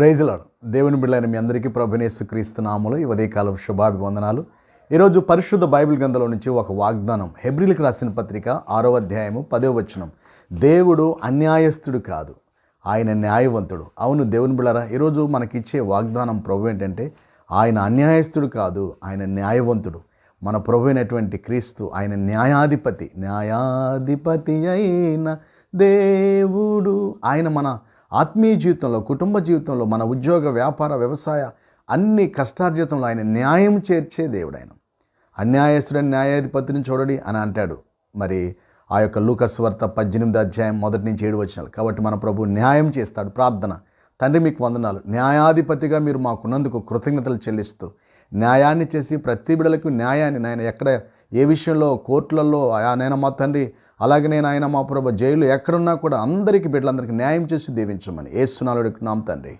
ప్రైజ్లాడు దేవుని బిళ్ళైన మీ అందరికీ ప్రభునేసు క్రీస్తునాములు ఈ ఉదయకాలం శుభాభివందనాలు. ఈరోజు పరిశుద్ధ బైబిల్ గ్రంథంలో నుంచి ఒక వాగ్దానం హెబ్రిల్కి రాసిన పత్రిక ఆరో అధ్యాయము పదో వచనం. దేవుడు అన్యాయస్థుడు కాదు ఆయన న్యాయవంతుడు. అవును దేవుని బిళ్ళరా ఈరోజు మనకిచ్చే వాగ్దానం ప్రభు ఏంటంటే ఆయన అన్యాయస్థుడు కాదు ఆయన న్యాయవంతుడు. మన ప్రభు అయినటువంటి క్రీస్తు ఆయన న్యాయాధిపతి న్యాయాధిపతి అయిన దేవుడు. ఆయన మన ఆత్మీయ జీవితంలో కుటుంబ జీవితంలో మన ఉద్యోగ వ్యాపార వ్యవసాయ అన్ని కష్టార్జితంలో ఆయన న్యాయం చేర్చే దేవుడు ఆయన అన్యాయస్తుడని న్యాయాధిపతిని చూడడి అని అంటాడు. మరి ఆ యొక్క లూకస్వార్త పద్దెనిమిది అధ్యాయం మొదటి నుంచి ఏడు వచ్చినాలు కాబట్టి మన ప్రభు న్యాయం చేస్తాడు. ప్రార్థన. తండ్రి మీకు వందనాలు. న్యాయాధిపతిగా మీరు మాకున్నందుకు కృతజ్ఞతలు చెల్లిస్తూ న్యాయాన్ని చేసి ప్రతి బిడలకు న్యాయాన్ని నాయన ఎక్కడ ఏ విషయంలో? కోర్టులలో నేను మా తండ్రి అలాగే నేను ఆయన మా ప్రభ జైలు ఎక్కడున్నా కూడా అందరికీ బిడ్డలందరికీ న్యాయం చేసి దీవించమని. ఏసునాలుడికి నామ తండ్రి.